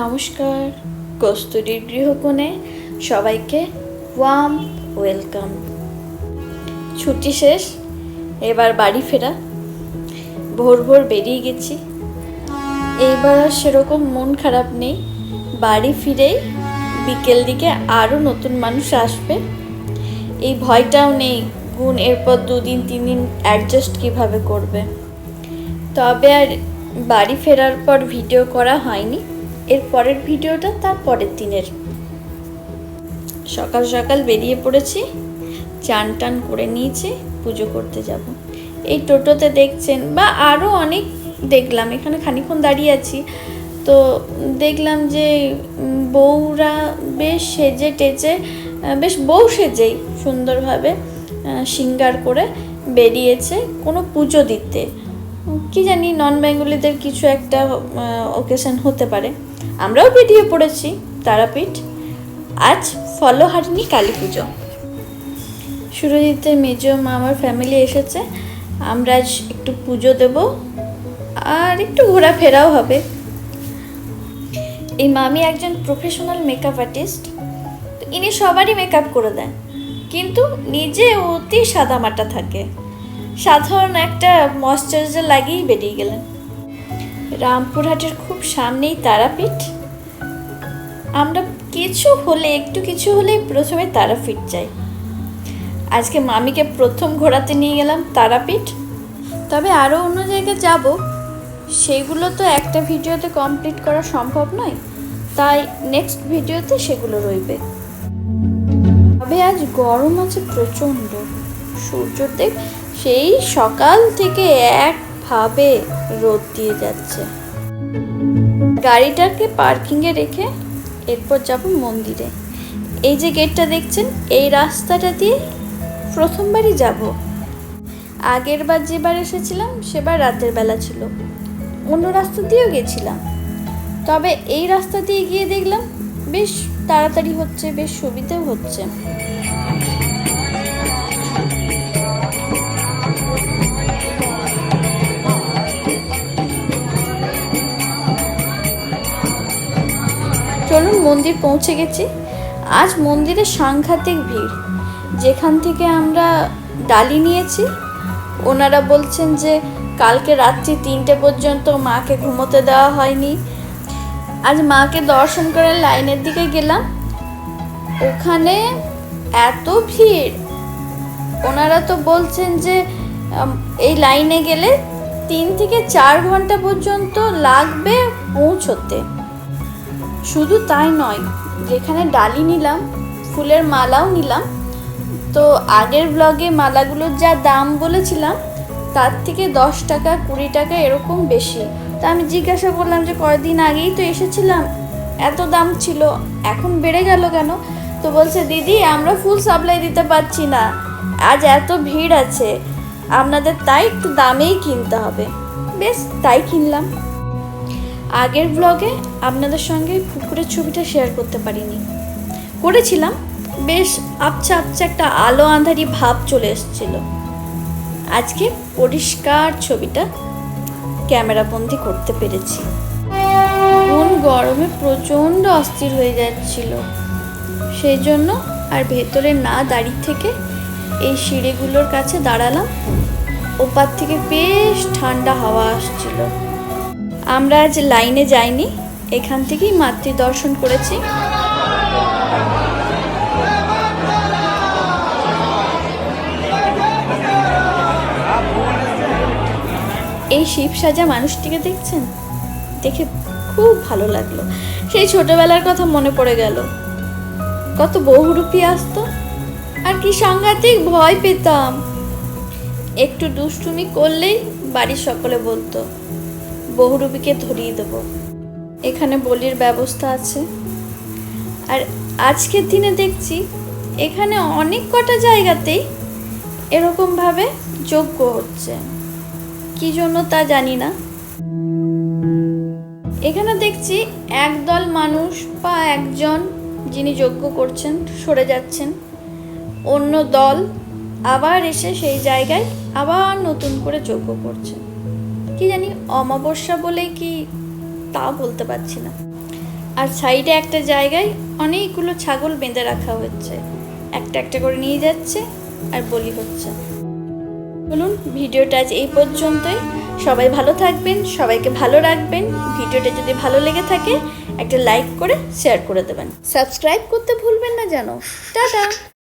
নমস্কার। কস্তুরীর গৃহকোণে সবাইকে warm welcome ছুটি শেষ, এবার বাড়ি ফেরা। ভোর ভোর বেরিয়ে গেছি। এইবার আর সেরকম মন খারাপ নেই। বাড়ি ফিরেই বিকেল দিকে আরও নতুন মানুষ আসবে। এই ভয়টাও নেই, গুণ এরপর দুদিন তিন দিন অ্যাডজাস্ট কীভাবে করবে। তবে আর বাড়ি ফেরার পর ভিডিও করা হয়নি। এর পরের ভিডিওটা তার পরের দিনের। সকাল সকাল বেরিয়ে পড়েছি, চান টান করে নিয়েছি, পুজো করতে যাব। এই টোটোতে দেখছেন বা আরও অনেক দেখলাম, এখানে খানিক্ষণ দাঁড়িয়ে আছি। তো দেখলাম যে বউরা বেশ সেজে টেজে বেশ বউ সেজেই সুন্দরভাবে সিঙ্গার করে বেরিয়েছে কোনো পুজো দিতে। কি জানি নন বেঙ্গলিদের কিছু একটা ওকেশন হতে পারে। আমরাও বেরিয়ে পড়েছি, তারাপীঠ। আজ ফলো ফলহারিণী কালী পুজো। সুরজিতের মেজো মামার ফ্যামিলি এসেছে, আমরা আজ একটু পুজো দেব, আর একটু ঘোরাফেরাও হবে। এই মামি একজন প্রফেশনাল মেকআপ আর্টিস্ট তো ইনি সবারই মেকআপ করে দেন, কিন্তু নিজে অতি সাদামাটা থাকে। সাধারণ একটা ময়শ্চারাইজার লাগিয়েই বেরিয়ে গেলেন। রামপুরহাটের খুব সামনেই তারাপীঠ। আমরা কিছু হলে, একটু কিছু হলেই প্রথমে তারাপীঠ যাই। আজকে মামিকে প্রথম ঘোরাতে নিয়ে গেলাম তারাপীঠ। তবে আরও অন্য জায়গায় যাব। সেগুলো তো একটা ভিডিওতে কমপ্লিট করা সম্ভব নয়। তাই নেক্সট ভিডিওতে সেগুলো রইবে। তবে আজ গরম আছে প্রচণ্ড। সূর্যদেব সেই সকাল থেকে একভাবে রোদ দিয়ে যাচ্ছে। গাড়িটাকে পার্কিংয়ে রেখে এরপর যাব মন্দিরে। এই যে গেটটা দেখছেন, এই রাস্তাটা দিয়ে প্রথমবারই যাব। আগের বার যেবার এসেছিলাম, সেবার রাতের বেলা ছিল। অন্য রাস্তা দিয়েও গেছিলাম। তবে এই রাস্তা দিয়ে গিয়ে দেখলাম, বেশ তাড়াতাড়ি হচ্ছে, বেশ সুবিধেও হচ্ছে। চলুন মন্দির পৌঁছে গেছি। আজ মন্দিরে সাংঘাতিক ভিড়। যেখান থেকে আমরা ডালি নিয়েছি, ওনারা বলছেন যে কালকে রাত্রি তিনটে পর্যন্ত মাকে ঘুমোতে দেওয়া হয়নি। আজ মাকে দর্শন করে লাইনের দিকে গেলাম। ওখানে এত ভিড়। ওনারা তো বলছেন যে এই লাইনে গেলে তিন থেকে চার ঘণ্টা পর্যন্ত লাগবে পৌঁছতে। শুধু তাই নয়, যেখানে ডালি নিলাম, ফুলের মালাও নিলাম, তো আগের ব্লগে মালাগুলোর যা দাম বলেছিলাম, তার থেকে দশ টাকা, কুড়ি টাকা এরকম বেশি। তা আমি জিজ্ঞাসা করলাম যে কয়েকদিন আগেই তো এসেছিলাম, এত দাম ছিল, এখন বেড়ে গেল কেন? তো বলছে, দিদি, আমরা ফুল সাপ্লাই দিতে পারছি না, আজ এত ভিড় আছে, আপনাদের তাই একটু দামেই কিনতে হবে। বেশ, তাই কিনলাম। আগের ব্লগে আপনাদের সঙ্গে পুকুরের ছবিটা শেয়ার করতে পারিনি। করেছিলাম, বেশ আবছা আবছা একটা আলো আঁধারি ভাব চলে এসেছিল। আজকে পরিষ্কার ছবিটা ক্যামেরাবন্দি করতে পেরেছি। কোন গরমে প্রচণ্ড অস্থির হয়ে যাচ্ছিল। সেই জন্য আর ভেতরে না দাঁড়িয়ে থেকে এই সিঁড়িগুলোর কাছে দাঁড়ালাম। ওপার থেকে বেশ ঠান্ডা হাওয়া আসছিল। আমরা আজ লাইনে যাইনি, এখান থেকেই মাতৃ দর্শন করেছি। এই শিব সাজা মানুষটিকে দেখছেন? দেখে খুব ভালো লাগল। সেই ছোটবেলার কথা মনে পড়ে গেল। কত বহুরূপী আসতো, আর কি সাংঘাতিক ভয় পেতাম। একটু দুষ্টুমি করলেই বাড়ির সকলে বলতো বহুরূপীকে ধরিয়ে দেবো। এখানে বলির ব্যবস্থা আছে। আর আজকের দিনে দেখছি, এখানে অনেক কটা জায়গাতেই এরকমভাবে যজ্ঞ হচ্ছে। কি জন্য তা জানি না। এখানে দেখছি একদল মানুষ বা একজন যিনি যজ্ঞ করছেন, সরে যাচ্ছেন। অন্য দল আবার এসে সেই জায়গায় আবার নতুন করে যজ্ঞ করছেন কি জানি অমাবস্যা বলে কি তা বলতে পারছি না। আর সাইডে একটা জায়গায় অনেকগুলো ছাগল বেঁধে রাখা হচ্ছে। একটা একটা করে নিয়ে যাচ্ছে আর বলি হচ্ছে। বলুন ভিডিওটা আজ এই পর্যন্তই। সবাই ভালো থাকবেন, সবাইকে ভালো রাখবেন। ভিডিওটা যদি ভালো লেগে থাকে, একটা লাইক করে, শেয়ার করে দেবেন। সাবস্ক্রাইব করতে ভুলবেন না যেন। টাটা!